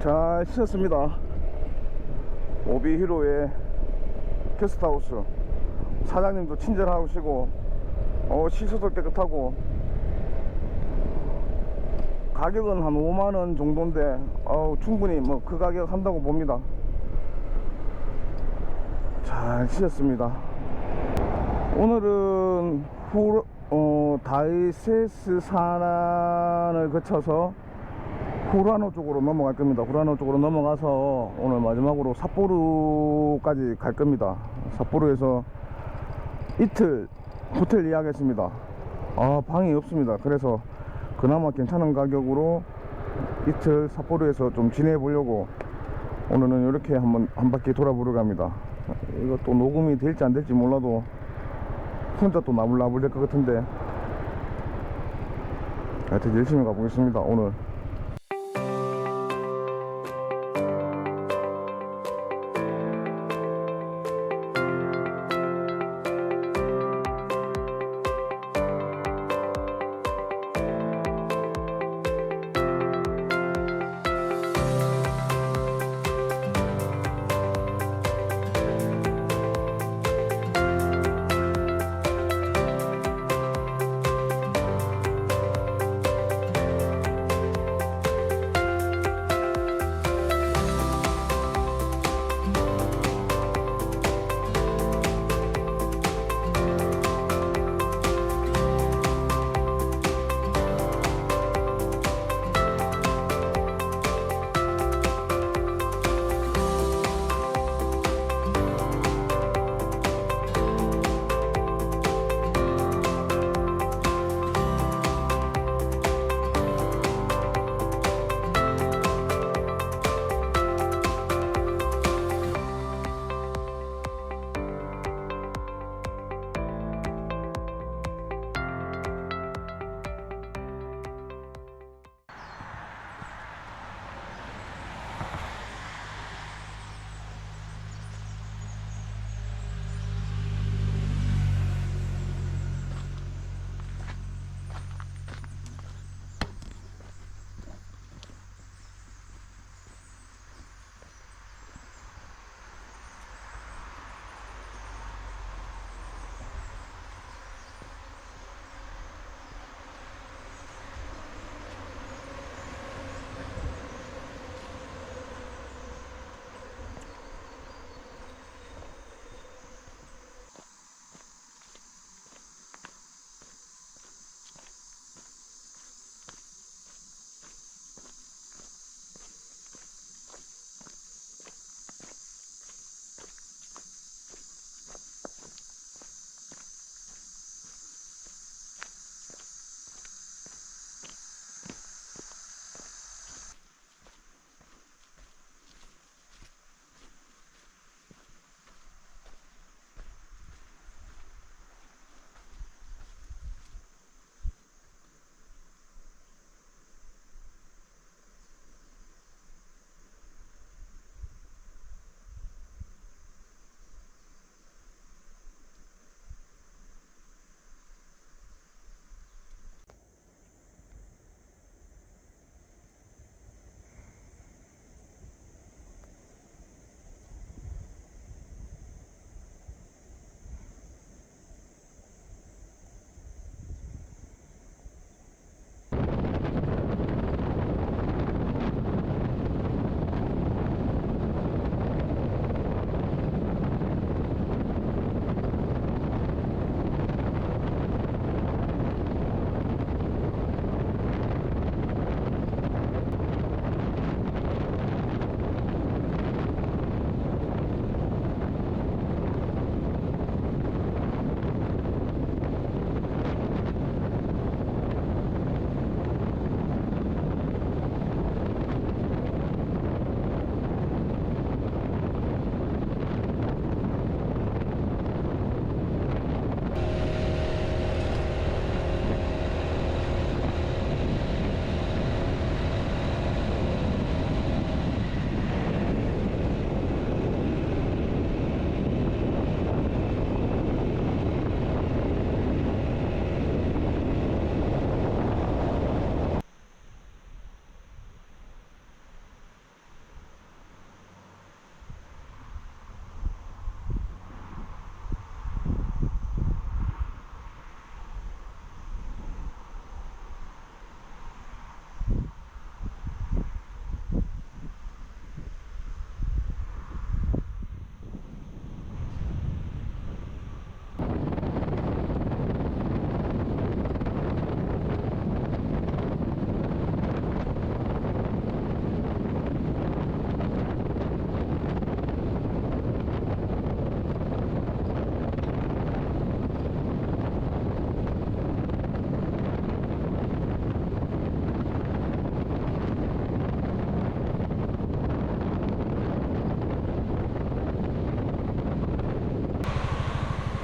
잘 쉬었습니다. 오비히로의 게스트하우스 사장님도 친절하시고 어, 시설도 깨끗하고 가격은 한 5만원 정도인데 어, 충분히 뭐 그 가격 한다고 봅니다. 잘 쉬었습니다. 오늘은 후, 어, 다이세스 산안을 거쳐서 후라노 쪽으로 넘어갈 겁니다. 후라노 쪽으로 넘어가서 오늘 마지막으로 삿포로까지 갈 겁니다. 삿포로에서 이틀 호텔 예약했습니다. 아, 방이 없습니다. 그래서 그나마 괜찮은 가격으로 이틀 삿포로에서 좀 지내 보려고 오늘은 이렇게 한번 한 바퀴 돌아보러 갑니다. 또 녹음이 될지 안 될지 몰라도 혼자 또 나불나불 될 것 같은데 하여튼 열심히 가보겠습니다. 오늘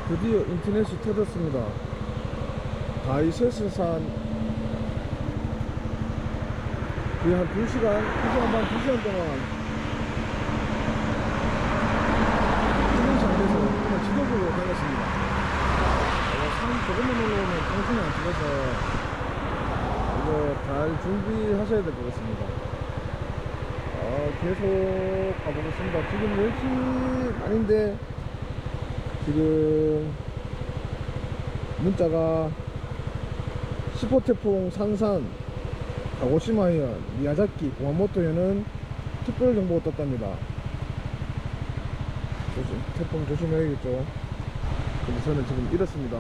드디어 인터넷이 터졌습니다. 다이세스산 거의 한 2시간, 2시간 반, 2시간 동안 안 돼서 그냥 지도적으로 다녔습니다. 어, 산 조금만 올라오면 통신이 안 찍어서 이거 잘 준비하셔야 될 것 같습니다. 아, 계속 가보겠습니다. 지금 10시 아닌데 지금 문자가 10호 태풍 상산 가고시마현 미야자키 구마모토에는 특별 정보가 떴답니다. 조심, 태풍 조심해야겠죠. 근데 저는 지금 잃었습니다.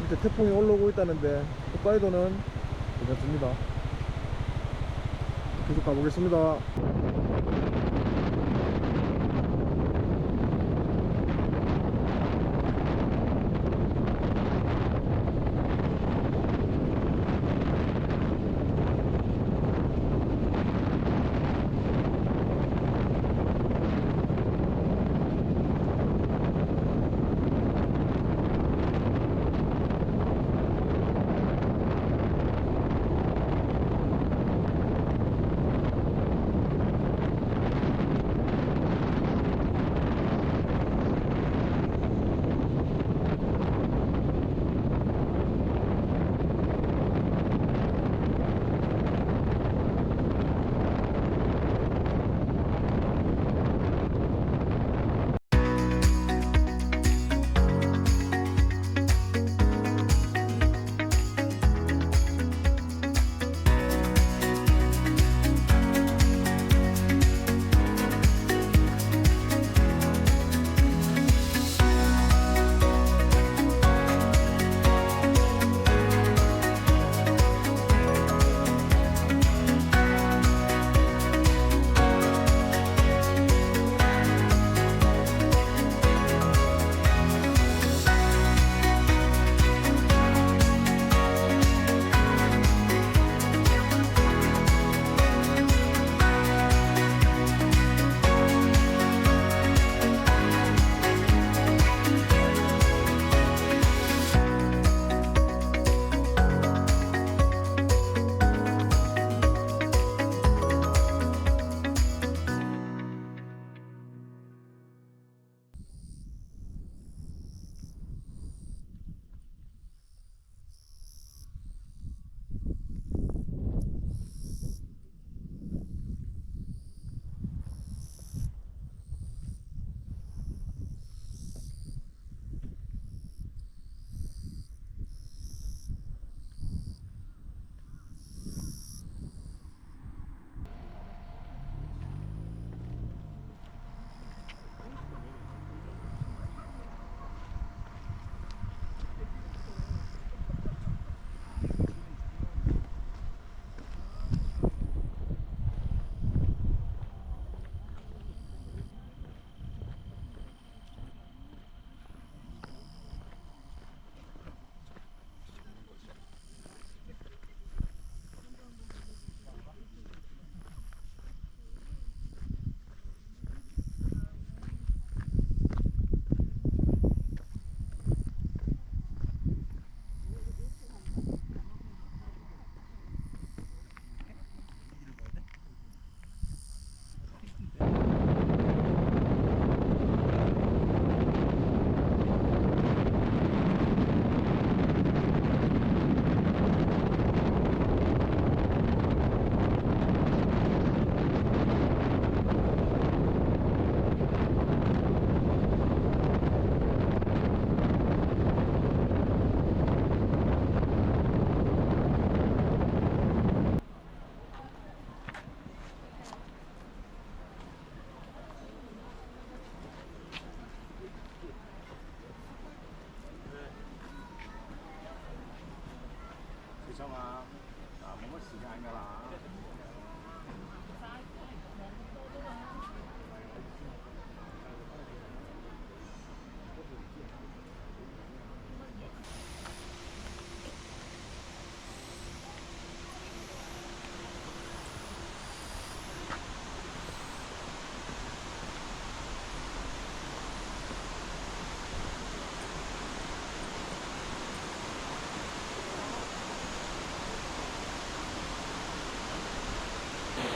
밑에 태풍이 올라오고 있다는데 홋카이도는 괜찮습니다. 계속 가보겠습니다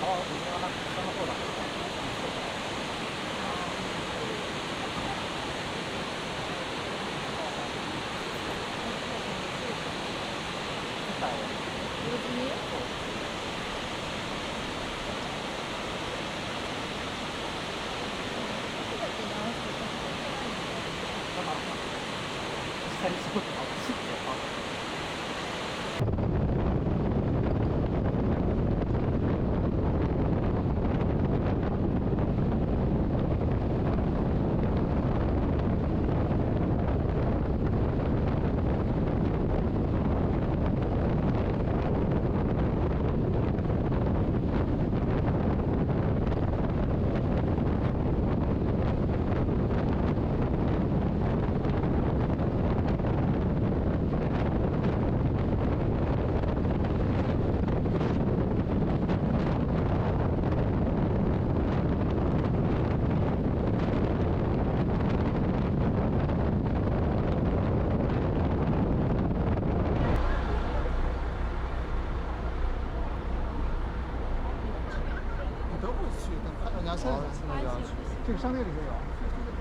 好，你们让他让他过来。快到家这个商店里面有。